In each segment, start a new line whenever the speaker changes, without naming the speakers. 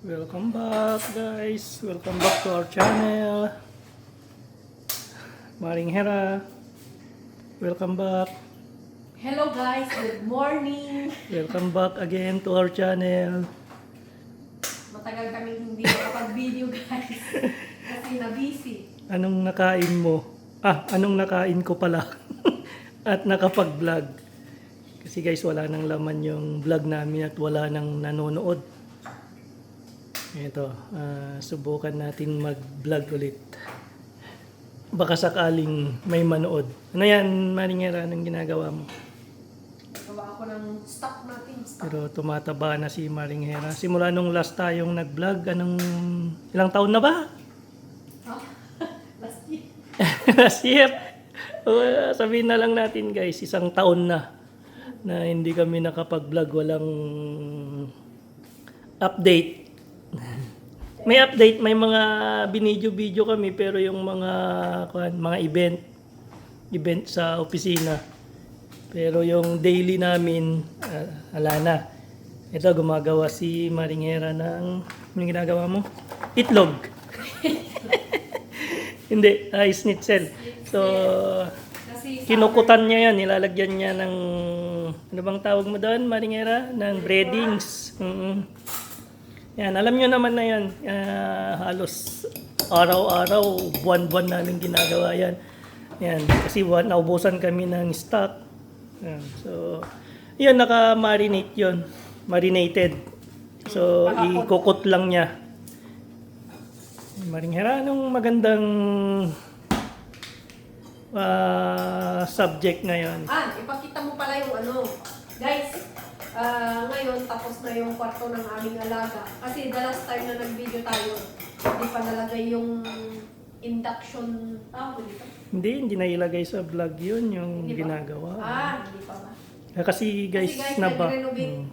Welcome back guys. Welcome back to our channel. Maring Hera. Welcome back.
Hello guys, good morning.
Welcome back again to our channel.
Matagal kami hindi nakapag-video guys. Kasi na-busy.
Anong nakain mo? Ah, anong nakain ko pala? at nakapag-vlog. Kasi guys, wala nang laman yung vlog namin at wala nang nanonood. Ito, ah, subukan natin mag-vlog ulit. Baka sakaling may manood. Ano yan, Maringera, anong ginagawa mo?
Gawa ako ng stock natin. Stock.
Pero tumataba na si Maringhera. Simula nung last tayong nag-vlog, anong ilang taon na ba?
Ah, last year.
last year. Uh, sabihin na lang natin guys, isang taon na na hindi kami nakapag-vlog, walang update. May update, may mga binidyo-video kami pero yung mga kuwan, mga event event sa opisina. Pero yung daily namin, ah, ala na. Ito, gumagawa si Maringera ng, anong ginagawa mo? Itlog. Hindi, uh, schnitzel. So, kinukutan niya yan, nilalagyan niya ng, ano bang tawag mo doon, Maringera? Ng breadings. Mm Yan, alam niyo naman na yan. Ah, halos araw-araw, buwan-buwan namin ginagawa yan. Yan, kasi buwan, naubusan kami ng stock. Yan, so, yun, naka-marinate yun. Marinated. So, ikukot lang niya. Maringhera, anong magandang ah, subject ngayon?
Ah, ipakita mo pala yung ano. Guys, ah, ngayon tapos na yung kwarto ng aming alaga. Kasi the last time na nag-video tayo, hindi pa nalagay yung induction tawag dito.
Hindi, hindi na ilagay sa vlog yun, yung
Hindi
ginagawa.
Ah, hindi pa ba?
Ah, Kasi guys,
Kasi guys,
na ba?
nag-renovate,
Hmm.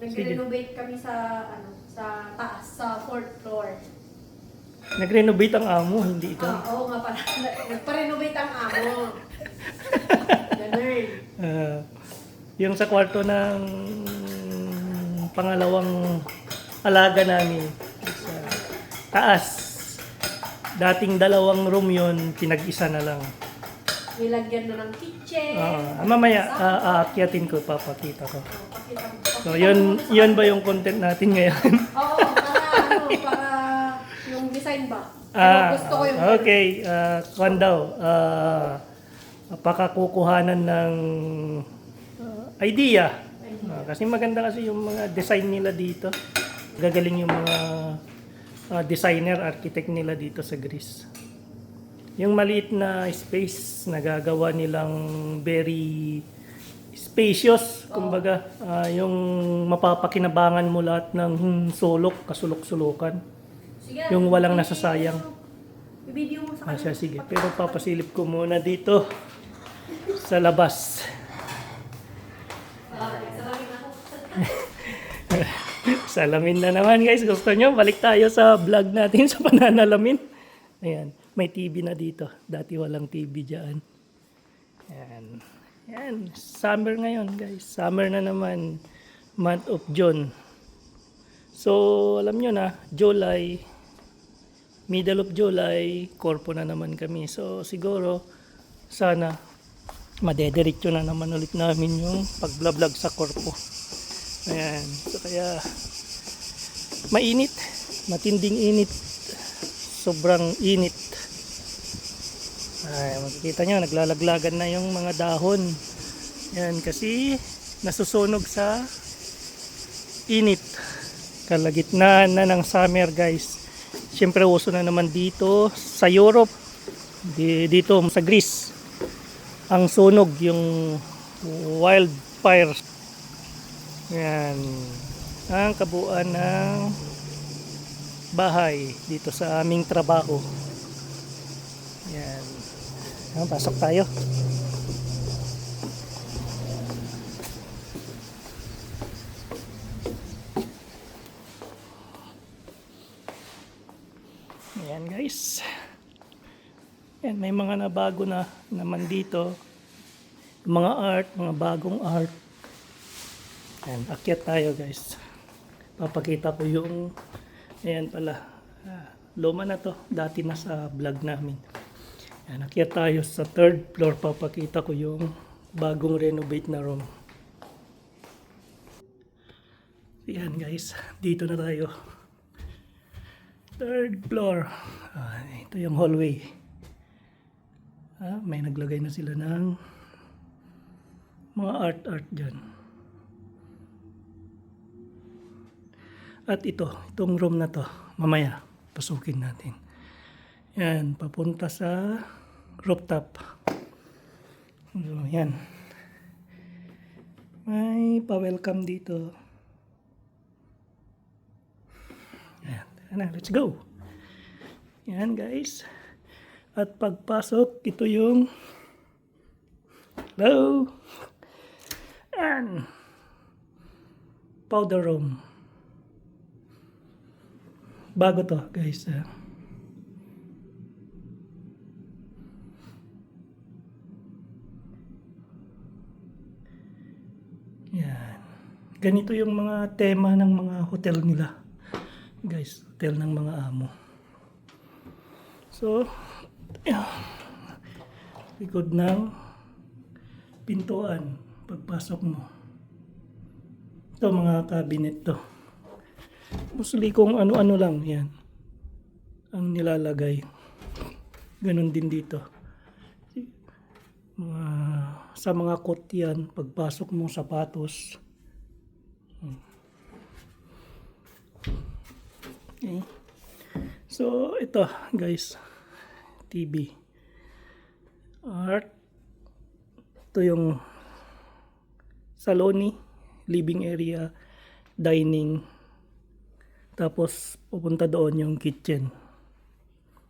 nag-renovate kami sa ano, sa taas, sa fourth floor.
Nag-renovate ang amo, hindi ito.
Ah, oo nga pala. Nagpa-renovate ang amo. Ganun.
Ah, yung sa kwarto ng pangalawang alaga namin sa taas. Dating dalawang room yon pinag-isa na lang.
Nilagyan na ng kitchen.
Ah, mamaya ah, aakyatin ko, papakita ko. So, yun, yun ba yung content natin ngayon?
Oo, para ano, para yung design ba? Pero
Ah,
gusto ko yung
okay. Uh, kwan daw. ah, pakakukuhanan ng idea. Ah, kasi maganda kasi yung mga design nila dito. Gagaling yung mga ah, designer, architect nila dito sa Greece. Yung maliit na space, nagagawa nilang very spacious. Kumbaga, ah, yung mapapakinabangan mo lahat ng sulok, kasulok-sulukan.
Sige,
yung walang nasasayang.
I-video mo sa
Ah,
kanya.
sige. Pero papasilip ko muna dito sa labas.
Ah, salamin ako.
Salamin na naman guys. Gusto nyo? Balik tayo sa vlog natin sa pananalamin. Ayan. May TV na dito. Dati walang TV dyan. Ayan. Ayan. Summer ngayon guys. Summer na naman. Month of June. So, alam nyo na, July, middle of July, korpo na naman kami. So, siguro, sana, madediretso na naman ulit namin yung pagblablag sa korpo. Ayan. So, kaya, mainit. Matinding init. Sobrang init. Ay, makikita nyo, naglalaglagan na yung mga dahon. Yan, kasi nasusunog sa init. Kalagitnaan na ng summer, guys. Siyempre, uso na naman dito sa Europe. Di, dito sa Greece. Ang sunog, yung wildfire. Yan. Ang kabuuan ng bahay dito sa aming trabaho. Yan. Yan, pasok tayo. Ayan guys. Yan, may mga nabago na naman dito. Mga art, mga bagong art. Ayan, akyat tayo guys. Papakita ko yung Ayan pala. Ah, luma na to. Dati na sa vlog namin. Ayan, nakyat tayo sa third floor. Papakita ko yung bagong renovate na room. Ayan guys, dito na tayo. Third floor. Ah, ito yung hallway. Ah, may naglagay na sila ng mga art-art dyan. At ito, itong room na to, mamaya, pasukin natin. Yan, papunta sa rooftop. So, yan. May pa-welcome dito. Yan, na, let's go. Yan guys. At pagpasok, ito yung Hello. Yan. Powder room. Bago to, guys. ah. Yan. Ganito yung mga tema ng mga hotel nila. Guys, hotel ng mga amo. So, yan. likod ng pintuan pagpasok mo. Ito mga cabinet to. Mostly kung ano-ano lang yan ang nilalagay. Ganon din dito. Mga, sa mga kot yan, pagpasok mong sapatos. Hmm. Okay. So, ito guys. TV. Art. Ito yung saloni, living area, dining. Tapos pupunta doon yung kitchen.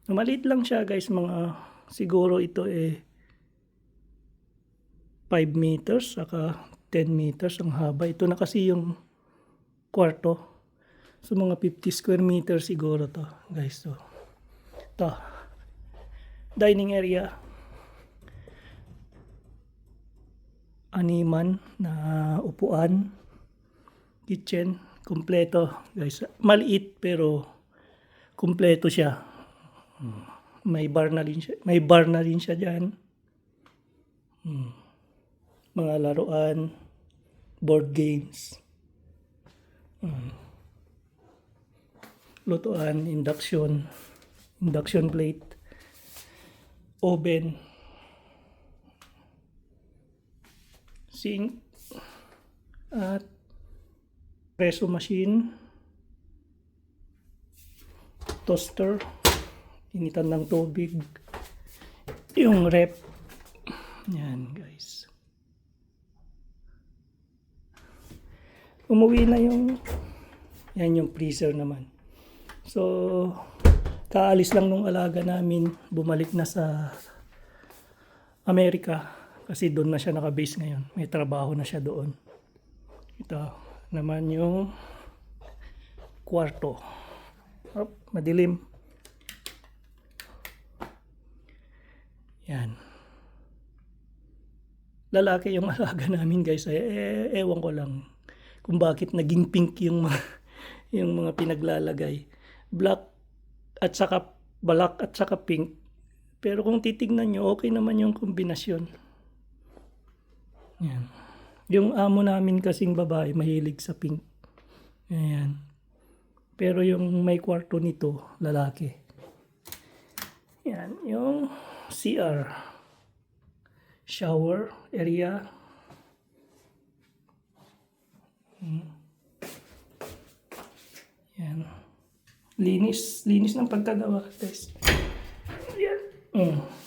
Maliit lang siya guys, mga siguro ito eh 5 meters saka 10 meters ang haba. Ito na kasi yung kwarto. So mga 50 square meters siguro to guys. So, ito. Dining area. Animan na upuan. Kitchen. Kompleto guys. Maliit pero kompleto siya. May bar na rin siya. May bar na rin siya dyan. Hmm. Mga laruan. Board games. Hmm. Lutuan. Induction. Induction plate. Oven. Sink. At preso machine. Toaster initan ng tubig, yung rep. Yan, guys. Umuwi na yung, yan yung freezer naman. So, kaalis lang nung alaga namin, bumalik na sa Amerika. Kasi doon na siya nakabase ngayon. May trabaho na siya doon. Ito naman yung kwarto. Oh, madilim. Yan. Lalaki yung alaga namin guys. Eh, eh, ewan ko lang kung bakit naging pink yung mga, yung mga pinaglalagay. Black at saka black at saka pink. Pero kung titignan nyo, okay naman yung kombinasyon. Yan. Yung amo namin kasing babae, mahilig sa pink. Ayan. Pero yung may kwarto nito, lalaki. Yan. Yung CR. Shower area. Yan. Linis. Linis ng pagkagawa, guys. Yan. Mm.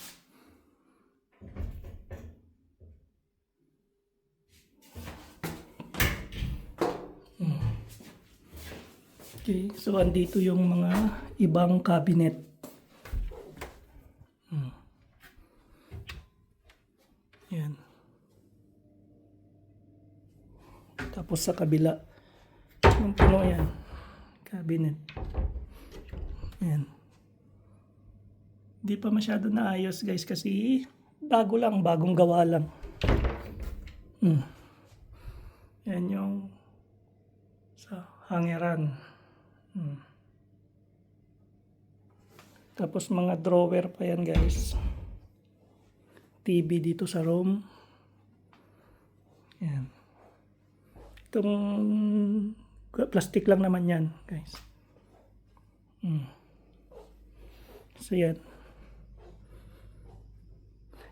Okay, so andito yung mga ibang cabinet. Mm. Yan. Tapos sa kabila, yung puno yan. Cabinet. Yan. Di pa masyado naayos guys kasi bago lang, bagong gawa lang. Hmm. Yan yung sa hangeran. Hmm. Tapos mga drawer pa yan guys. TV dito sa room. Yan. Itong plastic lang naman yan guys. Hmm. So yan.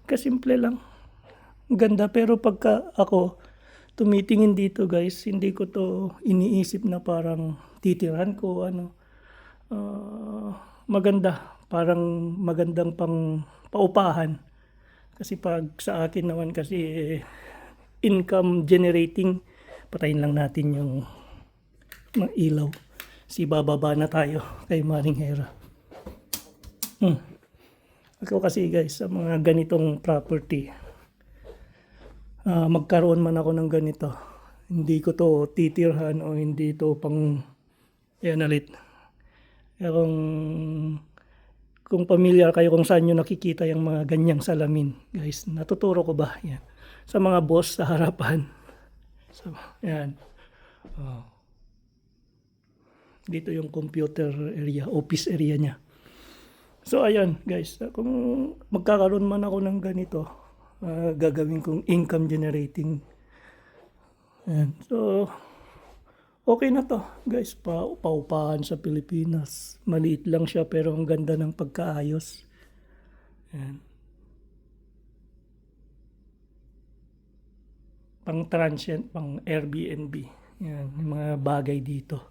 Kasimple lang. Ganda pero pagka ako tumitingin dito guys, hindi ko to iniisip na parang titiran ko ano. Ah, maganda, parang magandang pang paupahan. Kasi pag sa akin naman kasi eh, income generating, patayin lang natin yung mga ilaw. Si bababa na tayo kay Maring Hera. Hmm. Ako kasi guys, sa mga ganitong property, ah, magkaroon man ako ng ganito, hindi ko to titirhan o hindi to pang yan ulit. Eh, Kung, kung familiar kayo kung saan nyo nakikita yung mga ganyang salamin, guys, natuturo ko ba? Yan. Sa mga boss sa harapan. So, yan. Oh. Dito yung computer area, office area niya. So ayun guys, kung magkakaroon man ako ng ganito, ah, gagawin kong income generating. Ayan. So okay na to guys, pa paupahan sa Pilipinas. Maliit lang siya pero ang ganda ng pagkaayos. Ayan. Pang transient, pang Airbnb. Yan, yung mga bagay dito.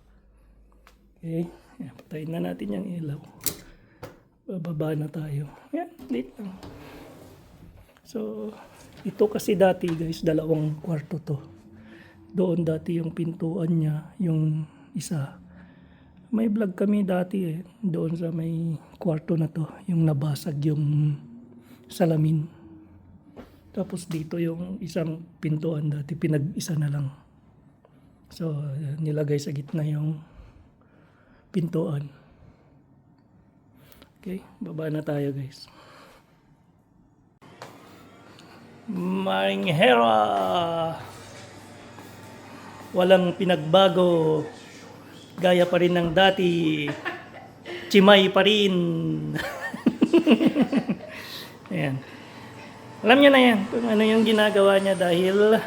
Okay, Ayan, patayin na natin yung ilaw bababa na tayo. Yan, late lang. So, ito kasi dati guys, dalawang kwarto to. Doon dati yung pintuan niya, yung isa. May vlog kami dati eh, doon sa may kwarto na to, yung nabasag yung salamin. Tapos dito yung isang pintuan dati, pinag-isa na lang. So, nilagay sa gitna yung pintuan. Okay, baba na tayo guys. Maring Hera! Walang pinagbago. Gaya pa rin ng dati. Chimay pa rin. Ayan. Alam niyo na yan kung ano yung ginagawa niya dahil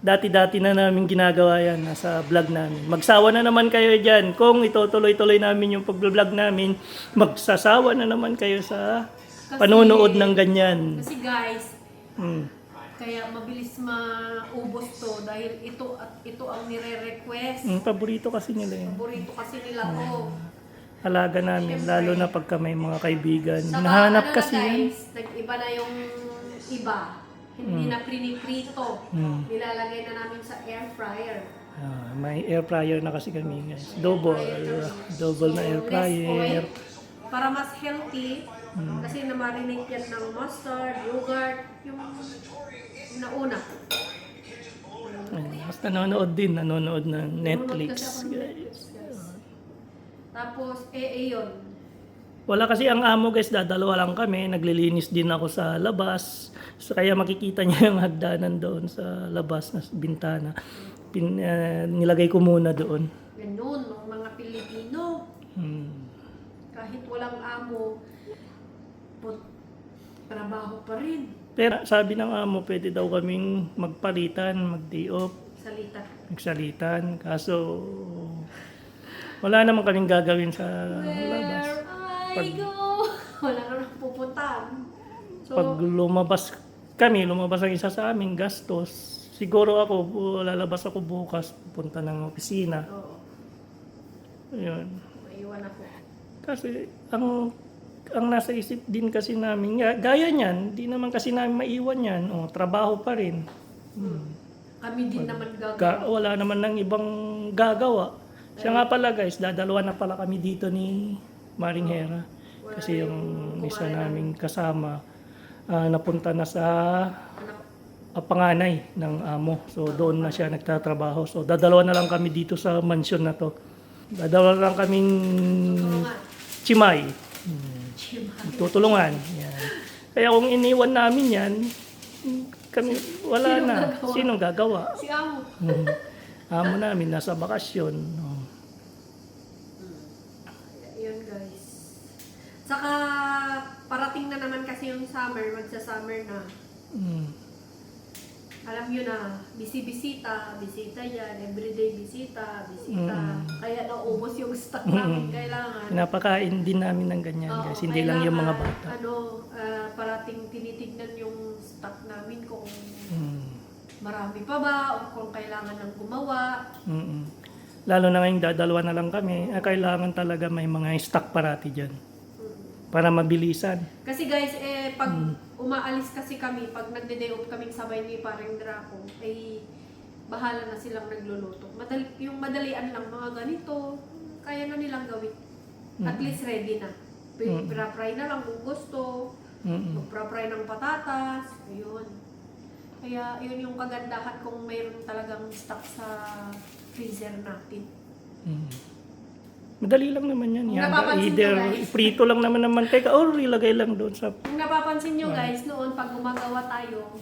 dati-dati na namin ginagawa yan nasa vlog namin. Magsawa na naman kayo dyan. Kung itutuloy-tuloy namin yung pag-vlog namin, magsasawa na naman kayo sa panonood ng ganyan.
Kasi guys, Kaya mabilis maubos to dahil ito at ito ang nire-request.
Ang paborito kasi nila yun.
Paborito kasi nila to.
Alaga namin, lalo na pagka may mga kaibigan.
Saka,
Nahanap
ano
kasi
na
yan.
guys, nag-iba na yung iba. Hindi na priniprito.
Hmm.
Nilalagay na namin sa air fryer.
Ah, may air fryer na kasi kami guys. Double. Double na air fryer.
oil, para mas healthy, kasi na-marinate yan ng mustard, yogurt, yung nauna.
Mas nanonood din, nanonood ng Netflix.
Nanonood. Netflix, guys. Tapos, eh, eh yun.
Wala kasi ang amo guys, dadalawa lang kami. Naglilinis din ako sa labas. So, kaya makikita niyo yung hagdanan doon sa labas na bintana. Pin, ah, nilagay ko muna doon.
Ganun, mga Pilipino.
Hmm.
Kahit walang amo, put, trabaho pa rin.
Pero sabi ng amo, pwede daw kaming magpalitan, mag-day off,
Salita.
magsalitan. Kaso, wala naman kaming gagawin sa labas.
Where I
Pag-
go? Wala ka nang pupuntahan. So,
Pag lumabas kami, lumabas ang isa sa amin, gastos. Siguro ako, lalabas ako bukas, pupunta ng opisina.
oo,
Ayun.
maiwan ako.
Kasi ang ang nasa isip din kasi namin, ga- gaya niyan, di naman kasi namin maiwan yan. O, trabaho pa rin.
Kami din naman gagawin.
Ga- wala naman ng ibang gagawa. Siya nga pala guys, dadalawa na pala kami dito ni Maring Hera. Kasi yung isa naming kasama, ah, napunta na sa ah, panganay ng amo. So doon na siya nagtatrabaho. So dadalawa na lang kami dito sa mansion na to. Dadalawa lang kaming chimay.
Chima.
Tutulungan. Yan. Kaya kung iniwan namin yan, kami, wala
Sinong
na.
gagawa?
Sinong gagawa?
Si Amo.
Hmm. Amo namin, nasa bakasyon. Oh.
Yun guys. Saka parating na naman kasi yung summer, magsa-summer na.
Mm.
Alam nyo na, bisi-bisita, bisita yan, everyday bisita, bisita.
Mm.
Kaya naubos yung stock namin kailangan.
Pinapakain din namin ng ganyan
Oo,
guys. Hindi lang yung mga bata.
Ano, ah, parating tinitignan yung stock namin kung
Mm.
marami pa ba o kung kailangan ng gumawa.
Mm-mm. Lalo na ngayong dadalawa na lang kami, eh, kailangan talaga may mga stock parati dyan. Para mabilisan.
Kasi guys, eh, pag
Hmm.
umaalis kasi kami, pag nagde-day off kaming sabay ni parang Draco, ay bahala na silang nagluluto. Madali, yung madalian lang, mga ganito, kaya na nilang gawin. At
Mm.
least ready na.
Mm.
Pra-fry na lang kung gusto.
Mm-mm.
Magpa-fry ng patatas. Ayun. Kaya yun yung kagandahan kung mayroon talagang stock sa freezer natin.
Mm. Madali lang naman yan. Yan.
napapansin
Either
nyo, guys.
prito lang naman ng mantika or ilagay lang doon sa...
Kung napapansin nyo guys, noon pag gumagawa tayo,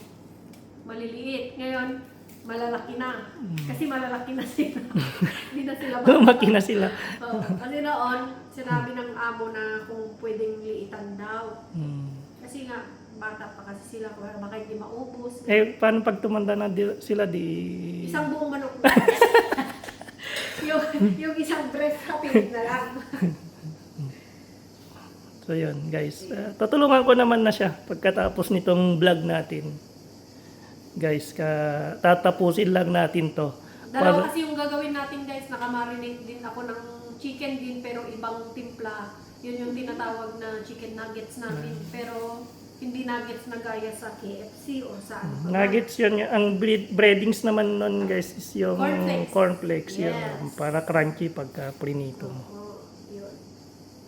maliliit. Ngayon, malalaki na. Kasi malalaki na sila. Hindi na sila
Lumaki na sila.
Oo. Kasi noon, sinabi ng amo na kung pwedeng liitan daw.
Mm.
Kasi nga, bata pa kasi sila, baka hindi maubos.
Eh, paano pag tumanda na di- sila di...
Isang buong manok na. yung, yung isang breast kapit na lang.
So yun guys, Uh, tutulungan ko naman na siya pagkatapos nitong vlog natin. Guys, ka tatapusin lang natin to.
Dalawa kasi yung gagawin natin guys, nakamarinate din ako ng chicken din pero ibang timpla. Yun yung tinatawag na chicken nuggets namin. Pero hindi nuggets na gaya sa KFC o sa ano pa.
Nuggets yun, yung- ang bread, breadings naman nun guys is yung
Cornflakes.
cornflakes, yun,
Yes.
para crunchy pagka prinito mo.
Oo, yun.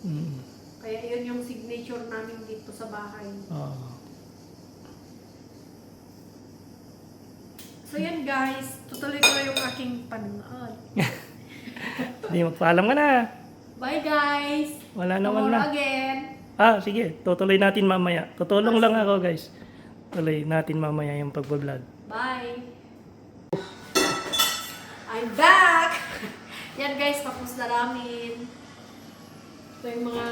Mm.
Kaya yun yung signature namin dito sa bahay.
Oh.
So yan guys, tutuloy ko na yung aking panonood.
Di magpaalam ka na.
Bye guys!
Wala naman
Tomorrow
na.
again!
Ah, sige. Tutuloy natin mamaya. Tutulong lang ako, guys. Tuloy natin mamaya yung pagbablog.
Bye! I'm back! Yan guys, tapos na namin. Ito yung mga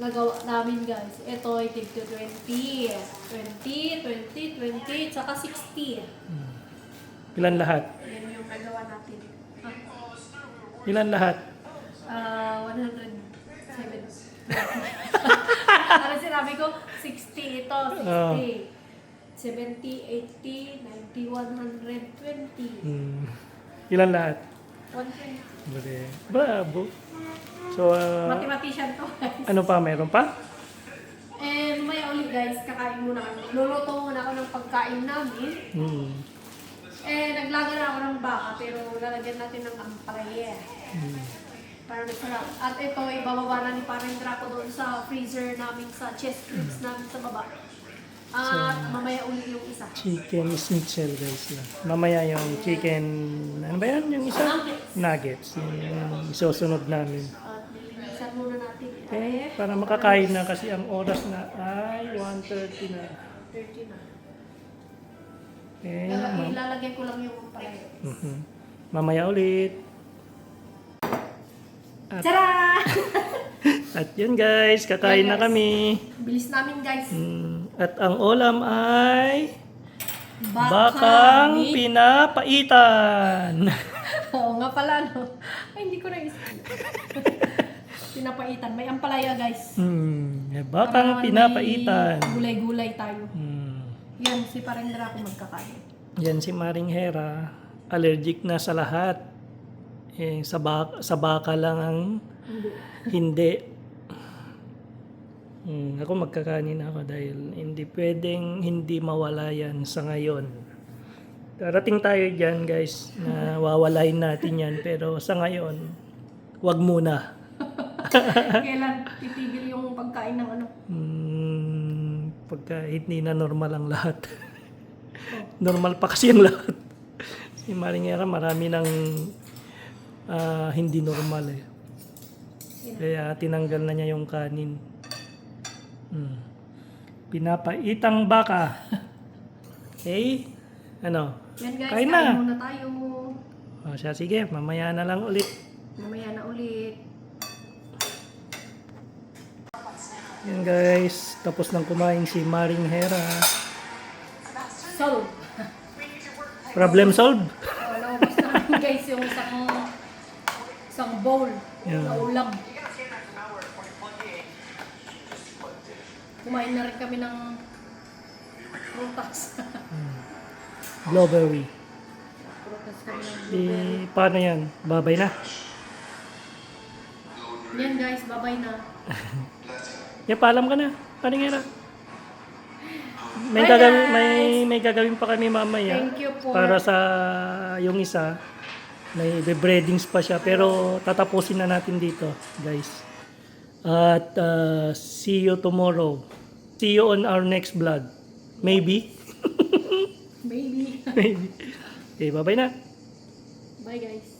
nagawa namin guys. Ito ay tig to 20. 20, 20, 20, tsaka 60.
Ilan lahat?
Yan yung nagawa natin.
Ilan lahat?
Ah, 107. ano sinabi ko? 60 ito, 60.
Oh.
70, 80, 90, 120.
Hmm. Ilan lahat?
120.
Bale. Bravo. So, ah,
Mathematician to guys.
ano pa? Meron pa?
And mamaya ulit guys, kakain muna kami. Luluto muna ako ng pagkain namin.
Hmm.
Eh, naglaga na ako ng baka, pero lalagyan natin ng ampalaya.
Hmm.
Para masarap. At ito, ibababa na ni Parang Draco doon sa freezer namin, sa chest ribs namin sa baba. At mamaya ulit yung isa.
Chicken schnitzel, guys. Mamaya yung chicken... Ano ba yan? Yung isa?
Nuggets.
Nuggets. Yung isusunod namin.
At nililisan muna natin.
Eh, para makakain na kasi ang oras na ay 1.30 na.
30 na.
Ma-
ilalagay ko lang yung ampalaya.
Mhm. Mamaya ulit. At,
Tara!
at yun guys, kakain
Yan,
na
guys.
kami.
Bilis namin guys.
Mm, At ang ulam ay
Baka
bakang
meat.
pinapaitan.
Oo nga pala, no? Ay, hindi ko na-isip. Pinapaitan. May ampalaya, guys. Para
bakang pinapaitan.
may Gulay-gulay tayo.
Hmm.
Yan, si Parendra ako magkakain.
Yan si Maring Hera, allergic na sa lahat. Eh, sa, bak- sa baka lang ang
Hindi.
hindi. Hmm, ako magkakanin ako dahil hindi pwedeng hindi mawala yan sa ngayon. Darating tayo dyan guys na wawalain natin yan pero sa ngayon, wag muna.
Kailan titigil yung pagkain ng ano?
Hmm, pagka hindi na normal ang lahat. normal pa kasi ang lahat. Si Maringera marami ng ah, hindi normal eh. Kaya tinanggal na niya yung kanin. Hmm. Pinapaitang baka. Okay? Ano?
Yan guys,
Kain
kain,
na.
muna tayo.
O siya, sige, mamaya na lang ulit.
Mamaya na ulit.
Yan guys, tapos nang kumain si Maring Hera.
So,
Problem solved?
wala namin guys yung isang isang bowl
Yeah.
na ulam. Kumain na rin kami ng prutas.
Blueberry.
prutas kami ng
Di,
blueberry.
paano yan? Babay na.
Yan guys, babay na.
Ya, paalam ka na. Maring Hera. May
Bye,
gagawin,
guys!
may, may gagawin pa kami mamaya.
Thank you for-
Para sa yung isa, may breadings pa siya. Pero tatapusin na natin dito, guys. At uh, see you tomorrow. See you on our next vlog. Maybe.
Maybe.
Maybe. Okay, bye-bye na.
Bye guys.